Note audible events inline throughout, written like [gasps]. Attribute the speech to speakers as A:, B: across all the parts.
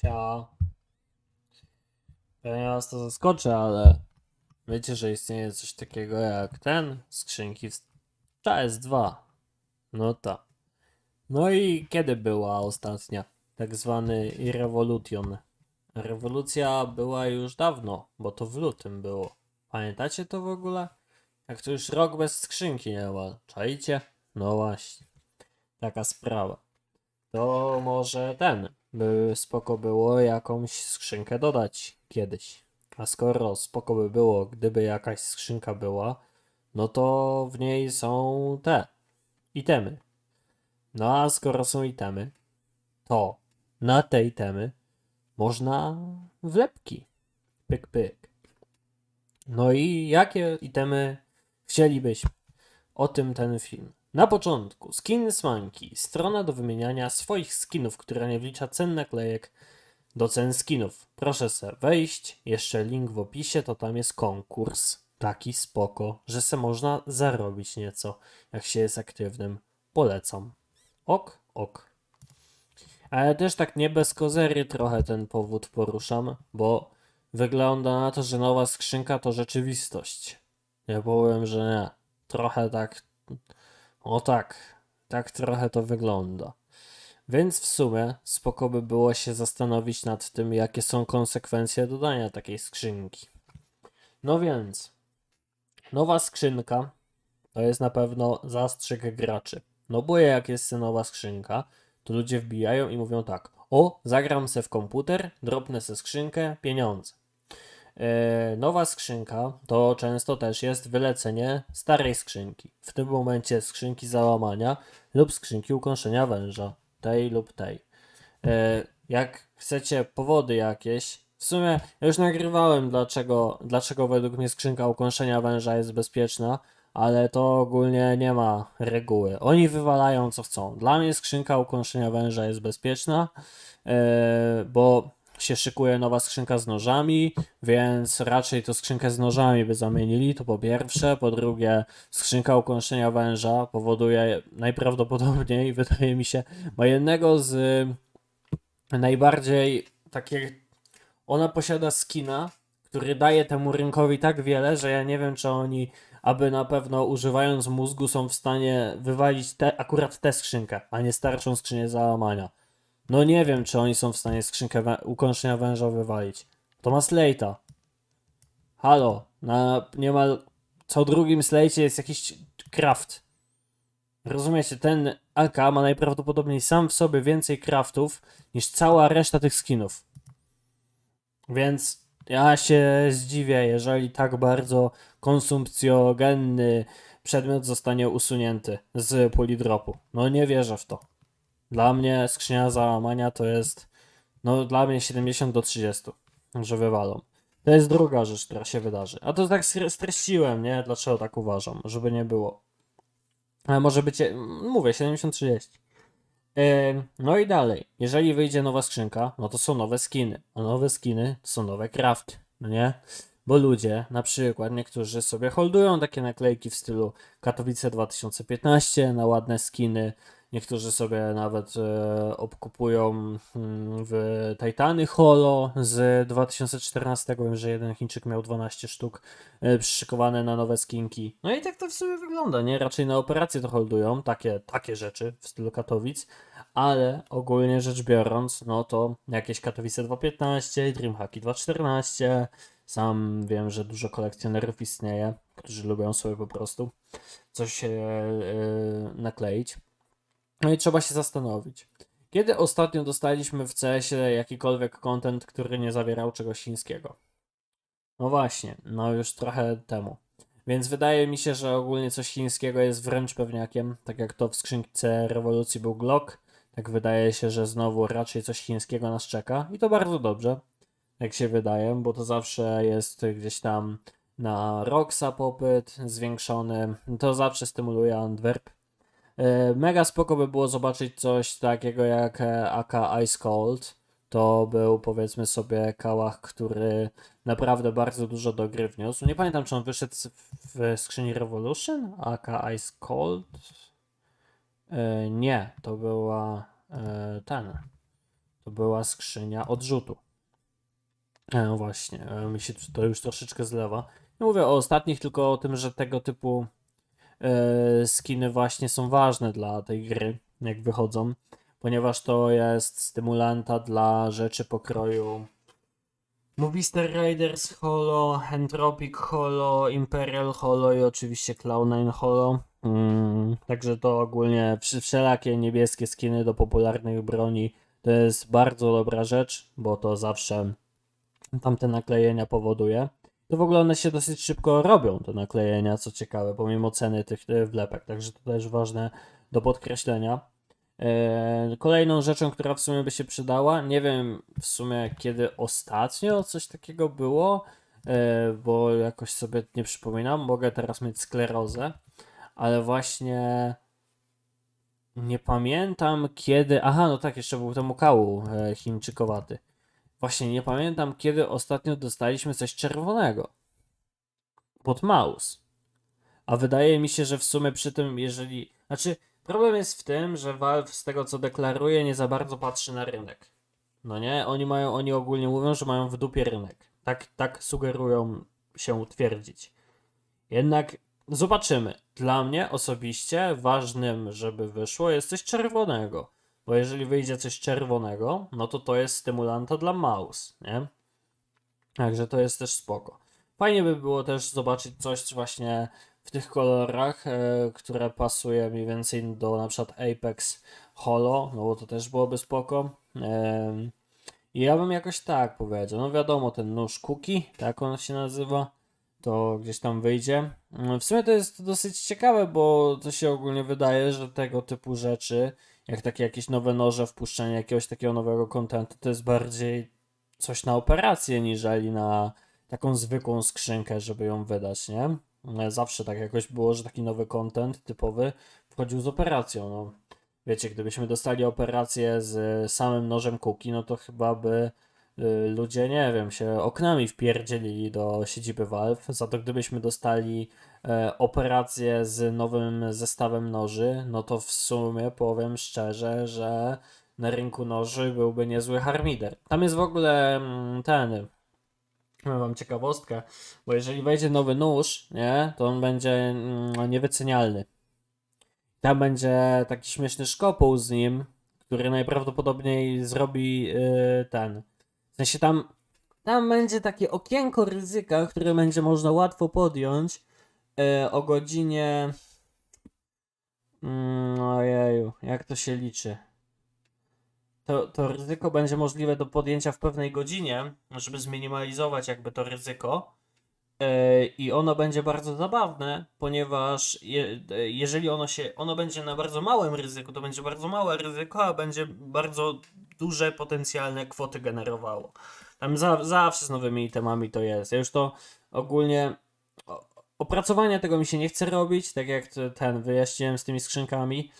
A: Cia. Pewnie was to zaskoczy, ale wiecie, że istnieje coś takiego jak ten skrzynki w PS2. No tak. No i kiedy była ostatnia? Tak zwany Revolution. Rewolucja była już dawno, bo to w lutym było. Pamiętacie to w ogóle? Jak to już rok bez skrzynki nie ma. Czajcie? No właśnie. Taka sprawa. To może ten, by spoko było jakąś skrzynkę dodać kiedyś. A skoro spoko by było, gdyby jakaś skrzynka była, no to w niej są te itemy. No a skoro są itemy, to na te itemy można wlepki. Pyk, pyk. No i jakie itemy chcielibyśmy? O tym ten film. Na początku skin Smanki, strona do wymieniania swoich skinów, która nie wlicza cen naklejek do cen skinów. Proszę se wejść, jeszcze link w opisie, to tam jest konkurs. Taki spoko, że se można zarobić nieco, jak się jest aktywnym. Polecam. Ok, ok. Ale też tak nie bez kozery trochę ten powód poruszam, bo wygląda na to, że nowa skrzynka to rzeczywistość. Ja powiem, że nie. Trochę tak. O tak. Tak trochę to wygląda. Więc w sumie spoko by było się zastanowić nad tym, jakie są konsekwencje dodania takiej skrzynki. No więc, nowa skrzynka to jest na pewno zastrzyk graczy. No bo jak jest nowa skrzynka, to ludzie wbijają i mówią tak: O, zagram se w komputer, dropnę se skrzynkę, pieniądze. E, nowa skrzynka to często też jest wylecenie starej skrzynki. W tym momencie skrzynki załamania lub skrzynki ukąszenia węża, tej lub tej. E, jak chcecie powody jakieś, w sumie ja już nagrywałem dlaczego, dlaczego według mnie skrzynka ukąszenia węża jest bezpieczna, ale to ogólnie nie ma reguły. Oni wywalają co chcą. Dla mnie skrzynka ukąszenia węża jest bezpieczna, e, bo się szykuje nowa skrzynka z nożami, więc raczej to skrzynkę z nożami by zamienili, to po pierwsze. Po drugie, skrzynka ukąszenia węża powoduje najprawdopodobniej, [laughs] wydaje mi się, ma jednego z najbardziej takich. Ona posiada skina, który daje temu rynkowi tak wiele, że ja nie wiem, czy oni, aby na pewno używając mózgu, są w stanie wywalić te, akurat tę skrzynkę, a nie starszą skrzynię załamania. No nie wiem, czy oni są w stanie skrzynkę wę- ukąszenia węża wywalić. To ma. Halo, na niemal co drugim Slate'ie jest jakiś craft. Rozumiecie, ten AK ma najprawdopodobniej sam w sobie więcej craftów niż cała reszta tych skinów. Więc ja się zdziwię, jeżeli tak bardzo konsumpcjogenny przedmiot zostanie usunięty z polidropu. No nie wierzę w to. Dla mnie skrzynia załamania to jest, no dla mnie 70 do 30, że wywalą. To jest druga rzecz, która się wydarzy. A to tak stre- streściłem, nie? Dlaczego tak uważam? Żeby nie było. Ale może być, mówię, 70-30. Ym, No i dalej, jeżeli wyjdzie nowa skrzynka, no to są nowe skiny, a nowe skiny to są nowe crafty, no nie? Bo ludzie, na przykład niektórzy sobie holdują takie naklejki w stylu Katowice 2015 na ładne skiny, niektórzy sobie nawet e, obkupują mm, w Titany Holo z 2014, wiem, że jeden Chińczyk miał 12 sztuk e, przyszykowane na nowe skinki. No i tak to w sumie wygląda, nie? Raczej na operacje to holdują, takie, takie rzeczy w stylu Katowic, ale ogólnie rzecz biorąc, no to jakieś Katowice 2.15, Dreamhacki 2.14, sam wiem, że dużo kolekcjonerów istnieje, którzy lubią sobie po prostu coś e, e, nakleić. No i trzeba się zastanowić. Kiedy ostatnio dostaliśmy w CS-ie jakikolwiek content, który nie zawierał czegoś chińskiego? No właśnie, no już trochę temu. Więc wydaje mi się, że ogólnie coś chińskiego jest wręcz pewniakiem. Tak jak to w skrzynce rewolucji był Glock, tak wydaje się, że znowu raczej coś chińskiego nas czeka. I to bardzo dobrze, jak się wydaje, bo to zawsze jest gdzieś tam na Roxa popyt zwiększony. To zawsze stymuluje Antwerp. E, Mega spoko by było zobaczyć coś takiego jak e, AK Ice Cold. To był powiedzmy sobie kałach, który naprawdę bardzo dużo do gry wniósł. Nie pamiętam, czy on wyszedł w skrzyni Revolution? AK Ice Cold? E, Nie, to była ten. To była skrzynia odrzutu. E, właśnie, mi się to już troszeczkę zlewa. Nie mówię o ostatnich, tylko o tym, że tego typu skiny właśnie są ważne dla tej gry, jak wychodzą, ponieważ to jest stymulanta dla rzeczy pokroju Movistar Raiders Holo, Entropic Holo, Imperial Holo i oczywiście Cloud9 Holo. Mm, także to ogólnie wsz- wszelakie niebieskie skiny do popularnych broni to jest bardzo dobra rzecz, bo to zawsze tamte naklejenia powoduje. To w ogóle one się dosyć szybko robią, te naklejenia, co ciekawe, pomimo ceny tych e, wlepek, także to też ważne do podkreślenia. E, Kolejną rzeczą, która w sumie by się przydała, nie wiem w sumie kiedy ostatnio coś takiego było, e, bo jakoś sobie nie przypominam, mogę teraz mieć sklerozę, ale właśnie nie pamiętam kiedy, aha no tak, jeszcze był temu kału e, chińczykowaty. Właśnie nie pamiętam kiedy ostatnio dostaliśmy coś czerwonego pod mouse. A wydaje mi się, że w sumie przy tym, jeżeli. Znaczy, problem jest w tym, że Valve z tego co deklaruje, nie za bardzo patrzy na rynek. No nie? Oni mają, oni ogólnie mówią, że mają w dupie rynek. Tak, tak sugerują się twierdzić. Jednak zobaczymy. Dla mnie osobiście ważnym, żeby wyszło, jest coś czerwonego. Bo jeżeli wyjdzie coś czerwonego, no to to jest stymulanta dla mouse, nie? Także to jest też spoko. Fajnie by było też zobaczyć coś właśnie w tych kolorach, e, które pasuje mniej więcej do na przykład Apex Holo, no bo to też byłoby spoko. I ja bym jakoś tak powiedział. No wiadomo, ten nóż Cookie, tak on się nazywa, to gdzieś tam wyjdzie. W sumie to jest dosyć ciekawe, bo to się ogólnie wydaje, że tego typu rzeczy, jak takie jakieś nowe noże, wpuszczenie jakiegoś takiego nowego kontentu, to jest bardziej coś na operację, niżeli na taką zwykłą skrzynkę, żeby ją wydać, nie? E, Zawsze tak jakoś było, że taki nowy content typowy wchodził z operacją, no. Wiecie, gdybyśmy dostali operację z samym nożem Kuki, no to chyba by ludzie, nie wiem, się oknami wpierdzielili do siedziby Valve. Za to gdybyśmy dostali e, operację z nowym zestawem noży, no to w sumie powiem szczerze, że na rynku noży byłby niezły harmider. Tam jest w ogóle mm, ten, Powiem wam ciekawostkę, bo jeżeli wejdzie nowy nóż, nie, to on będzie mm, niewycenialny. Tam będzie taki śmieszny szkopuł z nim, który najprawdopodobniej zrobi yy, ten. W sensie tam, tam będzie takie okienko ryzyka, które będzie można łatwo podjąć yy, o godzinie. Mm, ojeju, jak to się liczy? to, to ryzyko będzie możliwe do podjęcia w pewnej godzinie, żeby zminimalizować jakby to ryzyko. E, I ono będzie bardzo zabawne, ponieważ je, e, jeżeli ono się, ono będzie na bardzo małym ryzyku, to będzie bardzo małe ryzyko, a będzie bardzo duże potencjalne kwoty generowało. Tam za, zawsze z nowymi itemami to jest. Ja już to ogólnie opracowania tego mi się nie chce robić, tak jak ten wyjaśniłem z tymi skrzynkami.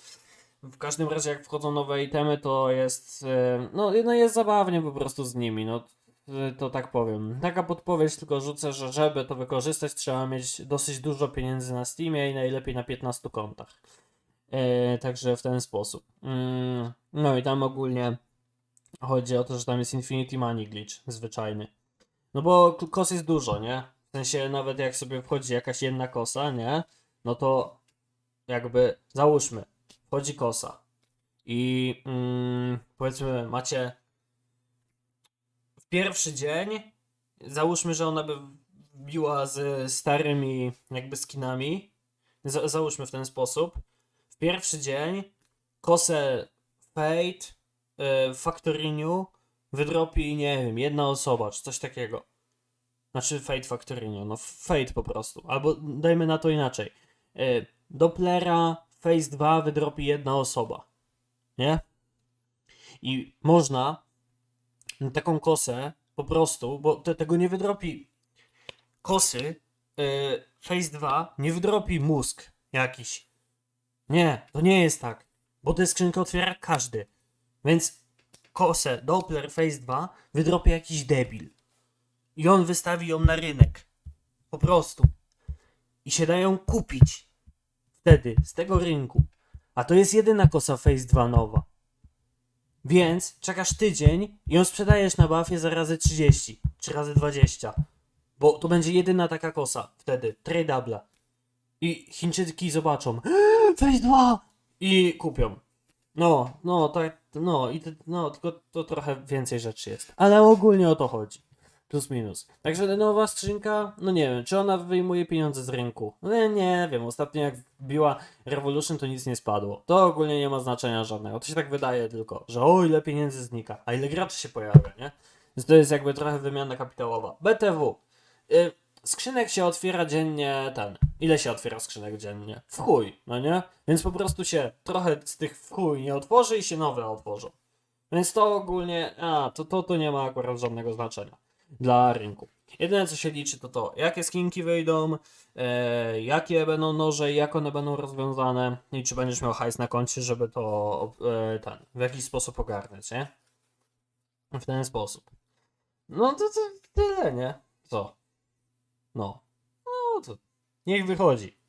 A: W każdym razie, jak wchodzą nowe itemy, to jest. e, No, no jest zabawnie po prostu z nimi. No, e, to tak powiem. Taka podpowiedź tylko rzucę, że żeby to wykorzystać, trzeba mieć dosyć dużo pieniędzy na Steamie i najlepiej na 15 kontach. E, także w ten sposób. Mm, no i tam ogólnie chodzi o to, że tam jest Infinity Money glitch zwyczajny. No bo kos jest dużo, nie? W sensie nawet jak sobie wchodzi jakaś jedna kosa, nie? No to jakby załóżmy, wchodzi kosa i mm, powiedzmy macie w pierwszy dzień, załóżmy, że ona by wbiła z starymi jakby skinami, za, załóżmy w ten sposób, w pierwszy dzień kosę Fate w Factoriniu wydropi, nie wiem, jedna osoba, czy coś takiego. Znaczy Fate Factoriniu, no Fate po prostu. Albo dajmy na to inaczej. Y, Dopplera Phase 2 wydropi jedna osoba. Nie? I można na taką kosę po prostu, bo te, tego nie wydropi kosy yy, Phase 2 nie wydropi mózg jakiś. Nie, to nie jest tak. Bo tę skrzynkę otwiera każdy. Więc kosę Doppler Phase 2 wydropi jakiś debil. I on wystawi ją na rynek. Po prostu. I się dają kupić wtedy z tego rynku. A to jest jedyna kosa Phase 2 nowa. Więc czekasz tydzień i ją sprzedajesz na bafie za razy 30 czy razy 20. Bo to będzie jedyna taka kosa wtedy. Tradeable. I Chińczyki zobaczą. [gasps] Weź dwa! I kupią. No, no, tak, no, i no, tylko to trochę więcej rzeczy jest. Ale ogólnie o to chodzi. Plus minus. Także nowa skrzynka, no nie wiem, czy ona wyjmuje pieniądze z rynku? No nie, nie wiem, ostatnio jak biła Revolution to nic nie spadło. To ogólnie nie ma znaczenia żadnego. To się tak wydaje tylko, że o ile pieniędzy znika, a ile graczy się pojawia, nie? Więc to jest jakby trochę wymiana kapitałowa. BTW. Y, skrzynek się otwiera dziennie ten. Ile się otwiera skrzynek dziennie? W chuj, no nie? Więc po prostu się trochę z tych w chuj nie otworzy i się nowe otworzą. Więc to ogólnie, a, to, to, to nie ma akurat żadnego znaczenia dla rynku. Jedyne co się liczy to to, jakie skinki wyjdą, e, jakie będą noże jak one będą rozwiązane i czy będziesz miał hajs na koncie, żeby to e, ten, w jakiś sposób ogarnąć, nie? W ten sposób. No to, to tyle, nie? Co? No. No to niech wychodzi.